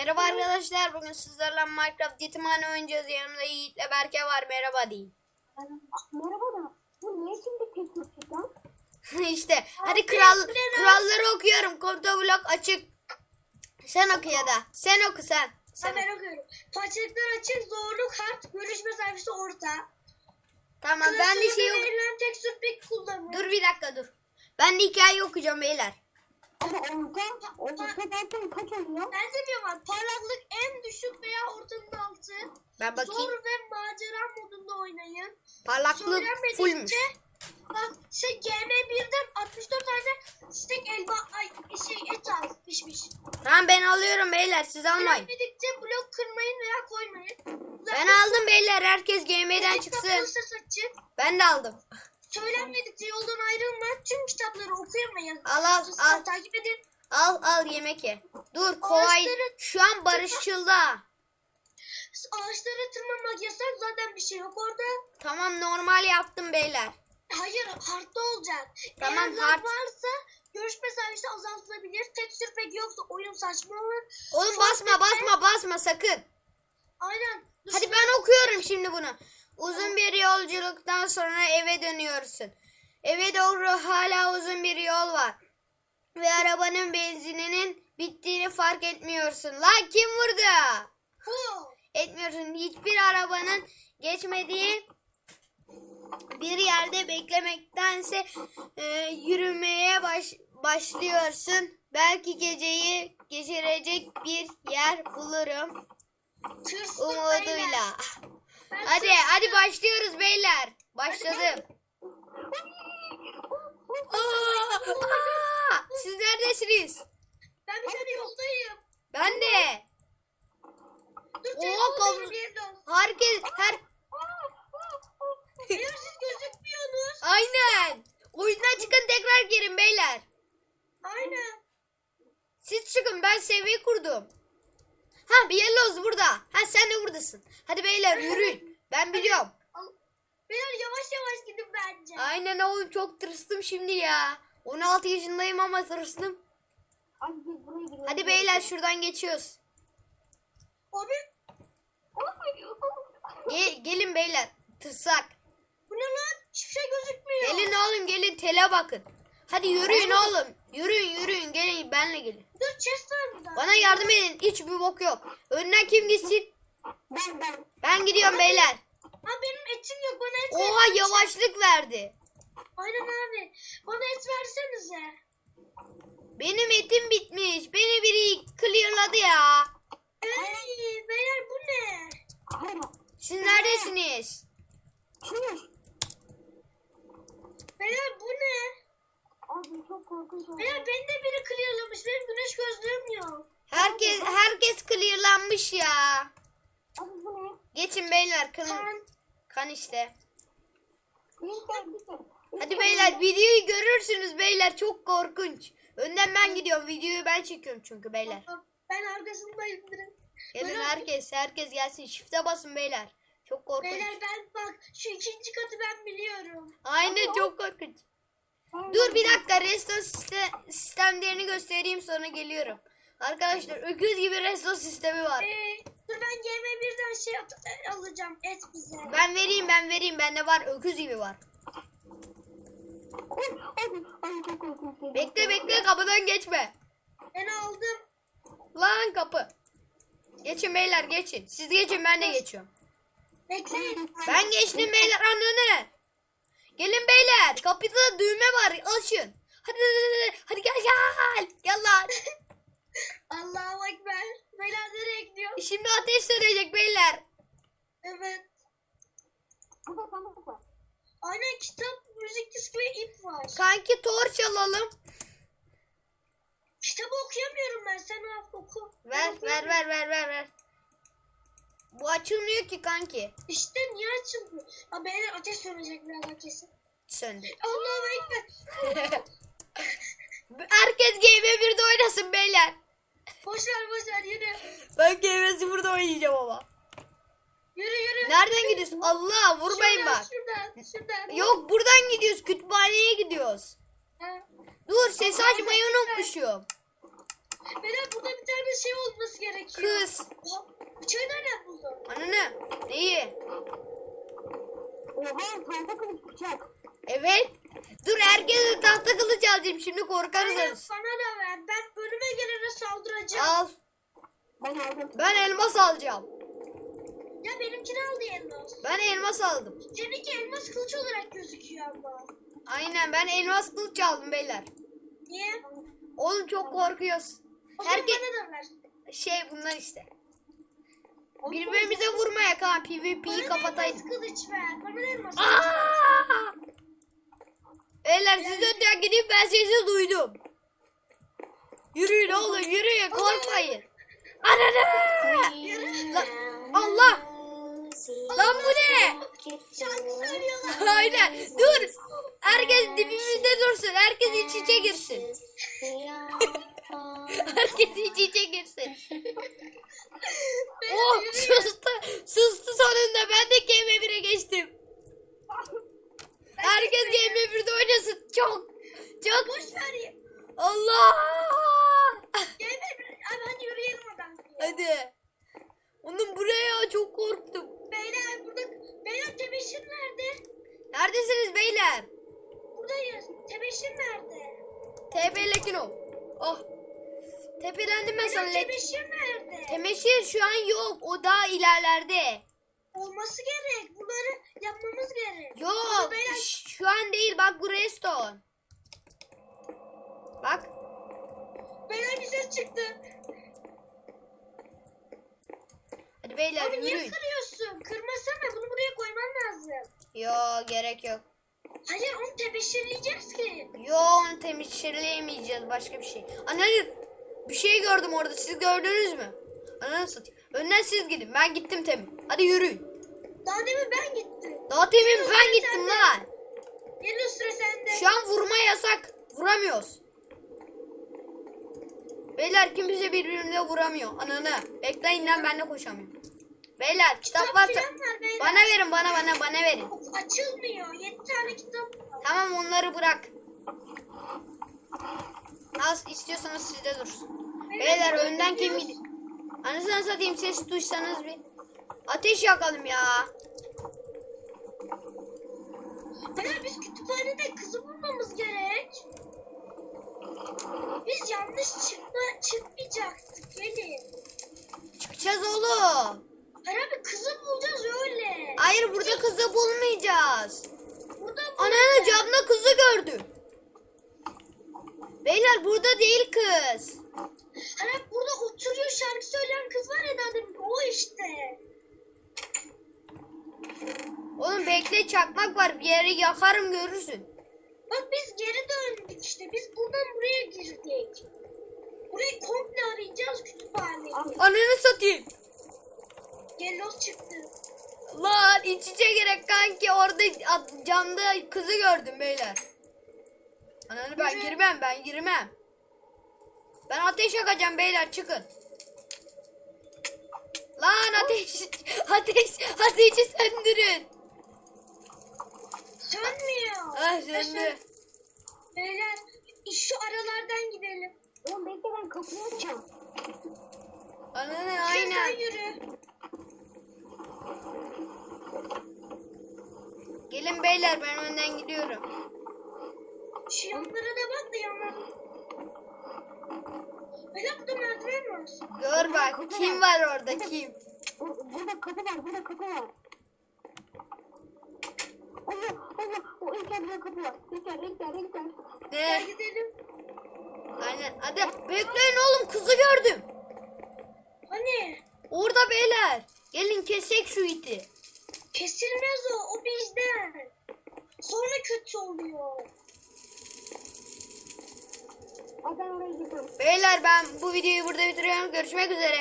Merhaba arkadaşlar. Bugün sizlerle Minecraft yetimhane oynayacağız. Yanımda Yiğit'le Berke var. Merhaba deyin. Merhaba da bu niye şimdi Türkçe lan? işte hadi kural, kuralları okuyorum. Komuta blok açık. Sen oku ya da. Sen oku sen. sen. Ben okuyorum. Parçalıklar açık, zorluk hard, görüşme servisi orta. Tamam ben de şey Klasörde ok- verilen tek kullanılır. Dur bir dakika dur. Ben de hikaye okuyacağım beyler. Ama orta, orta zaten kaç oluyor? Ben de diyorum bak, parlaklık en düşük veya ortanın altı. Ben bakayım. Zor ve macera modunda oynayın. Parlaklık fullmüş. bak şey GM1'den 64 tane steak elba ay şey et al pişmiş. Tamam ben alıyorum beyler. Siz almayın. Söylenmedikçe blok kırmayın veya koymayın. Ben aldım beyler. Herkes GM'den çıksın. Ben de aldım. Ayrılma. Tüm kitapları okuyamayın. Al al al. Takip edin. Al al yemek ye. Dur kolay. Ağaçları- Şu an barışçılda. Ağaçlara tırmanmak yasak zaten bir şey yok orada. Tamam normal yaptım beyler. Hayır hardta olacak. Tamam, Eğer lag hard. varsa görüşme servisi azaltılabilir. Tekstür pek yoksa oyun saçma olur. Oğlum basma basma basma sakın. Aynen. Hadi ben okuyorum şimdi bunu. Uzun bir yolculuktan sonra eve dönüyorsun. Eve doğru hala uzun bir yol var. Ve arabanın benzininin bittiğini fark etmiyorsun. Lan kim vurdu? Etmiyorsun. Hiçbir arabanın geçmediği bir yerde beklemektense e, yürümeye baş, başlıyorsun. Belki geceyi geçirecek bir yer bulurum beyler. umuduyla. Hadi hadi başlıyoruz beyler. Başladım. Aa, aa, siz neredesiniz? Ben bir tane yoldayım. Ben de. Dur Oo, dön. Herkes her Beyler siz gözükmüyorsunuz. aynen. Oyundan çıkın tekrar girin beyler. Aynen. Siz çıkın ben seviye kurdum. Ha bir yelloz burada. Ha sen de buradasın. Hadi beyler yürüyün. Ben biliyorum. Beyler yavaş yavaş gidin bence. Aynen oğlum çok tırstım şimdi ya. 16 yaşındayım ama tırstım. Abi biz buraya gidiyoruz. Hadi beyler şuradan geçiyoruz. Abi Ge- gelin beyler. Tırsak. bu ne lan? Hiçbir şey gözükmüyor. Gelin oğlum gelin tele bakın. Hadi yürüyün oğlum. Yürüyün yürüyün gelin benle gelin. Dur chest var burada. Bana yardım edin. Hiç bir bok yok. Önden kim gitsin? Ben ben. Ben gidiyorum beyler. Ha benim etim yok bana et Oha versene. yavaşlık verdi. Aynen abi. Bana et versenize. Benim etim bitmiş. Beni biri clearladı ya. Ey beyler bu ne? Hayır. Siz neredesiniz? Beyler bu ne? Abi çok korkunç oldu. Beyler beni de biri clearlamış. Benim güneş gözlüğüm yok. Herkes herkes clearlanmış ya. Geçin beyler kan, Kan. işte. Hadi beyler videoyu görürsünüz beyler çok korkunç. Önden ben gidiyorum videoyu ben çekiyorum çünkü beyler. Ben arkasındayım direkt. Gelin herkes herkes gelsin shift'e basın beyler. Çok korkunç. Beyler ben bak şu ikinci katı ben biliyorum. Aynen çok korkunç. Dur bir dakika resto siste- sistemlerini göstereyim sonra geliyorum. Arkadaşlar öküz gibi resto sistemi var. Ee, dur ben GM1'den şey at- e, alacağım et bize. Ben vereyim ben vereyim bende var öküz gibi var. Bekle bekle kapıdan geçme. Ben aldım. Lan kapı. Geçin beyler geçin. Siz geçin ben de geçiyorum. Bekleyin. Ben geçtim beyler ananı. Gelin beyler kapıda düğme var açın. Hadi hadi, hadi, hadi gel gel. Gel lan. Allahu Ekber. Beyler nereye gidiyor? Şimdi ateş sönecek beyler. Evet. Aynen kitap, müzik diski ve ip var. Kanki torç alalım. Kitabı okuyamıyorum ben. Sen al oku. Ver Ben ver ver ver ver ver. Bu açılmıyor ki kanki. İşte niye açılmıyor? Aa, beyler ateş sönecek birazdan kesin. Söndü. Allahu Ekber. Herkes GM1'de oynasın beyler. Boş ver boş ver yürü. Ben GM0'da oynayacağım ama. Yürü yürü. Nereden gidiyorsun? Allah vurmayın Şuradan, bak. Şuradan şuradan. Yok buradan gidiyoruz. Kütüphaneye gidiyoruz. Ha. Dur ses açmayı unutmuşum. Beyler burada bir tane şey olması gerekiyor. Kız. Bıçağı nereden buldun? Ananı. Neyi? Oha tahta kılıç bıçak. Evet. Dur herkese tahta kılıç alacağım şimdi korkarız. Bana da ver. Ben önüme gelene saldıracağım. Al. Ben aldım. Ben elmas alacağım. Ya benimkini aldı elmas. Ben elmas aldım. Seninki elmas kılıç olarak gözüküyor ama. Aynen ben elmas kılıç aldım beyler. Niye? Oğlum çok korkuyoruz. Herkes şey bunlar işte. Birbirimize vurmaya kan PvP'yi kapatayım. kılıç ver. Bana elmas Aa! Beyler siz önden gidin ben sesi duydum. Yürüyün oğlum yürüyün korkmayın. Ananı! Lan, Allah! Lan bu ne? Aynen dur. Herkes dibimizde dursun. Herkes iç içe girsin. Herkes iç içe girsin. Oh sustu. Sustu sonunda. Ben de Game 1'e geçtim. Herkes Game 1'de oynasın. Çok. Çok. Allah. Gel be. Abi hadi yürüyelim Hadi. Onun buraya çok korktum. Beyler burada. Beyler tebeşir nerede? Neredesiniz beyler? Buradayız. Tebeşir nerede? TP Lekino. Oh. Tepelendim ben sana. Beyler tebeşir nerede? Temeşir şu an yok. O daha ilerlerde. Olması gerek. Bunları yapmamız gerek. Yok. Beyler Şu an değil. Bak bu redstone. Bak. Beyler bir ses çıktı. Hadi beyler Abi niye yürüyün. kırıyorsun? Kırmasana bunu buraya koyman lazım. Yo gerek yok. Hayır onu tebeşirleyeceğiz ki. Yo onu temişirleyemeyeceğiz. Başka bir şey. Ananı bir şey gördüm orada. Siz gördünüz mü? Ananı satayım. Önden siz gidin. Ben gittim temin. Hadi yürüyün. Daha demin ben gittim. Daha temin ben gittim lan. Geliyor sıra sende. Şu an vurma yasak. Vuramıyoruz. Beyler kimse birbirine vuramıyor. Ananı. Bekleyin lan ben de koşamıyorum. Beyler kitap varsa beyler. bana verin bana bana bana verin. Açılmıyor. 7 tane kitap var. Tamam onları bırak. Az istiyorsanız sizde dursun. Beyler önden kim gidiyor? Anasını satayım ses duysanız bir. Ateş yakalım ya. Beyler biz kütüphanede kızı bulmamız gerek. Biz yanlış çıkma, çıkmayacaktık. Gelin. Çıkacağız oğlum. Hayır abi kızı bulacağız öyle. Hayır burada kızı bulmayacağız. Burada Ananı camda kızı gördüm. Beyler burada değil kız. Hani burada oturuyor şarkı söyleyen kız var ya demin. O işte. Oğlum bekle çakmak var bir yere yakarım görürsün. Bak biz geri döndük işte. Biz buradan buraya girdik. Burayı komple arayacağız kütüphaneyi. Ananı satayım. Yellow çıktı. Lan iç içe gerek kanki orada camda kızı gördüm beyler. Ananı ben girmem ben girmem. Ben ateş yakacağım beyler çıkın. Lan ateş ateş ateşi söndürün. Sönmüyor. Ah söndü. Beyler şu aralardan gidelim. Oğlum bekle ben kapıyı açacağım. Ananı aynen. yürü. Gelin beyler ben önden gidiyorum. Şu yanlara da bak da yanlara. Beyler burada merdiven var. Gör bak kim var orada kim. Bu- Burada kapı var, burada kapı var. Allah, Allah, o İlker burada kapı var. İlker, İlker, İlker. Gel Ne? gidelim. Aynen hadi bekleyin oğlum kızı gördüm. Hani? Orada beyler. Gelin kesek şu iti. Kesilmez o. O bizden. Sonra kötü oluyor. Beyler ben bu videoyu burada bitiriyorum. Görüşmek üzere.